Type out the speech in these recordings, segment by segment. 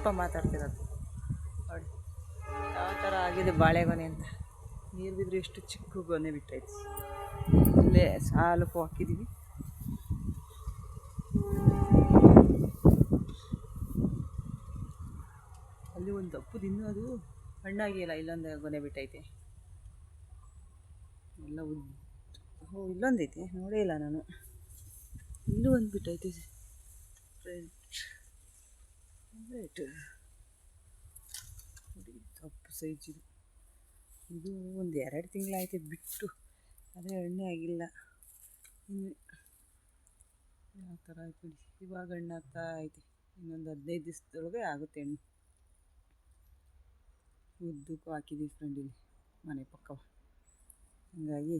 ಸ್ವಲ್ಪ ಮಾತಾಡ್ತಿರೋದು. ನೋಡಿ, ಯಾವ ಥರ ಆಗಿದೆ ಬಾಳೆಗೊನೆ ಅಂತ. ನೀರು ಬಿದ್ದರೆ ಎಷ್ಟು ಚಿಕ್ಕ ಗೊನೆ ಬಿಟ್ಟೈತೆ. ಇಲ್ಲೇ ಸಾಲು ಹಾಕಿದ್ದೀವಿ ಅಲ್ಲಿ ಒಂದು ದಪ್ಪದು ಇನ್ನೂ ಅದು ಹಣ್ಣಾಗಿಲ್ಲ ಇಲ್ಲೊಂದು ಗೊನೆ ಬಿಟ್ಟೈತೆ. ಎಲ್ಲ ಉದ್ದು ಹೋ, ಇಲ್ಲೊಂದೈತೆ, ನೋಡೇ ಇಲ್ಲ ನಾನು. ಇಲ್ಲೂ ಒಂದು ಬಿಟ್ಟೈತೆ. ರೈಟ್ ನೋಡಿ, ತಪ್ಪು ಸೈಜ್ ಇದು. ಒಂದು ಎರಡು ತಿಂಗಳಾಯ್ತು ಬಿಟ್ಟು ಅದೇ ಎಣ್ಣೆ ಆಗಿಲ್ಲ. ಇನ್ನು ಯಾವ ಥರ ಆಯ್ತು ನೋಡಿ, ಇವಾಗ ಹಣ್ಣು ಆಗ್ತಾ ಐತೆ ಇನ್ನೊಂದು ಹದಿನೈದು ದಿವಸದೊಳಗೆ ಆಗುತ್ತೆ ಹಣ್ಣು ಉದ್ದಕ್ಕೂ ಹಾಕಿದ್ದೀವಿ ಫ್ರೆಂಡ್ ಇಲ್ಲಿ, ಮನೆ ಪಕ್ಕವ ಹಂಗಾಗಿ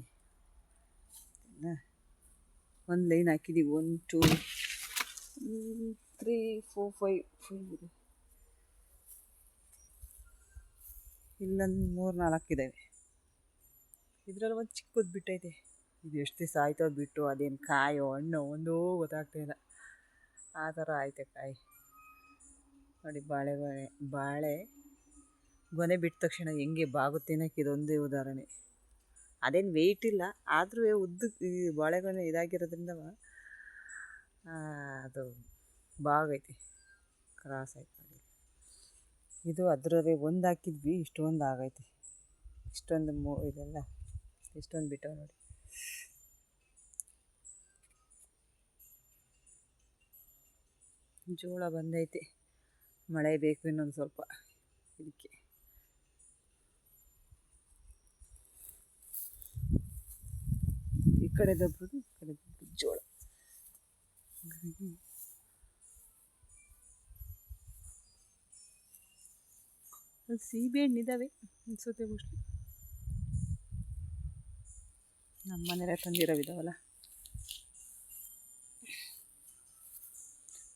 ಒಂದು ಲೈನ್ ಹಾಕಿದ್ದೀವಿ one two three four five five ಇದೆ. ಇಲ್ಲೊಂದು ಮೂರು, ನಾಲ್ಕು ಇದ್ದಾವೆ ಇದರಲ್ಲಿ ಒಂದು ಚಿಕ್ಕದು ಬಿಟ್ಟೈತೆ. ಇದು ಎಷ್ಟು ದಿವಸ ಆಯ್ತೋ ಬಿಟ್ಟು ಅದೇನು ಕಾಯೋ ಹಣ್ಣು ಒಂದೂ ಗೊತ್ತಾಗ್ತಾ ಇಲ್ಲ. ಆ ಥರ ಐತೆ ಕಾಯಿ. ನೋಡಿ ಬಾಳೆ ಬಾಳೆ ಬಾಳೆ ಗೊನೆ ಬಿಟ್ಟ ತಕ್ಷಣ ಹೆಂಗೆ ಬಾಗುತ್ತೆ ಅನ್ನೋಕ್ಕೆ ಇದೊಂದೇ ಉದಾಹರಣೆ. ಅದೇನು ವೆಯ್ಟ್ ಇಲ್ಲ ಆದರೂ ಉದ್ದ ಈ ಬಾಳೆಗೊನೆ ಇದಾಗಿರೋದ್ರಿಂದ ಅದು ಬಾಗೈತಿ ಕ್ರಾಸ್ ಆಯ್ತು ಇದು ಅದರಲ್ಲಿ ಒಂದು ಹಾಕಿದ್ವಿ, ಇಷ್ಟೊಂದು ಆಗೈತೆ. ಇಷ್ಟೊಂದು ಮೂ, ಇದೆಲ್ಲ, ಇಷ್ಟೊಂದು ಬಿಟ್ಟವು ನೋಡಿ. ಜೋಳ ಬಂದೈತೆ. ಮಳೆ ಬೇಕು ಇನ್ನೊಂದು ಸ್ವಲ್ಪ ಇದಕ್ಕೆ. ಈ ಕಡೆ ದಬ್ಬದು ಈ ಕಡೆ ಜೋಳ. ಸೀಬೆ ಹಣ್ಣಿದ್ದಾವೆ ಅನ್ಸುತ್ತೆ ಮೋಸ್ಟ್ಲಿ ನಮ್ಮ ತಂದಿರೋ ತಂದಿರೋವಿದಾವಲ್ಲ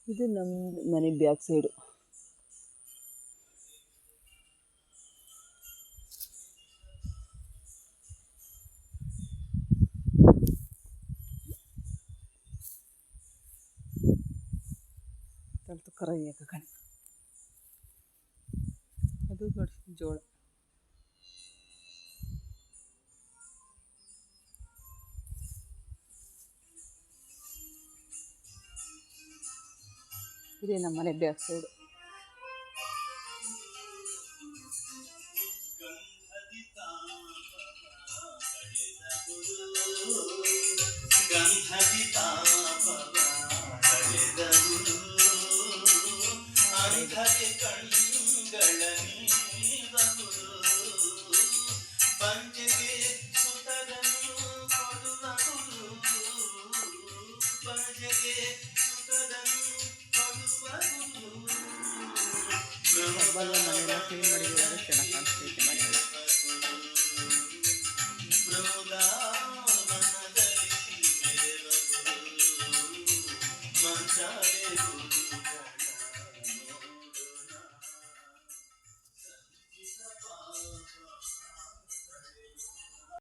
ಇದು ನಮ್ಮ ಮನೆ ಬ್ಯಾಕ್ ಸೈಡು ತಲ್ತು ಅದು ಜೋಳ. ಇದೇ ನಮ್ಮ ಮನೆ back side igual la manera que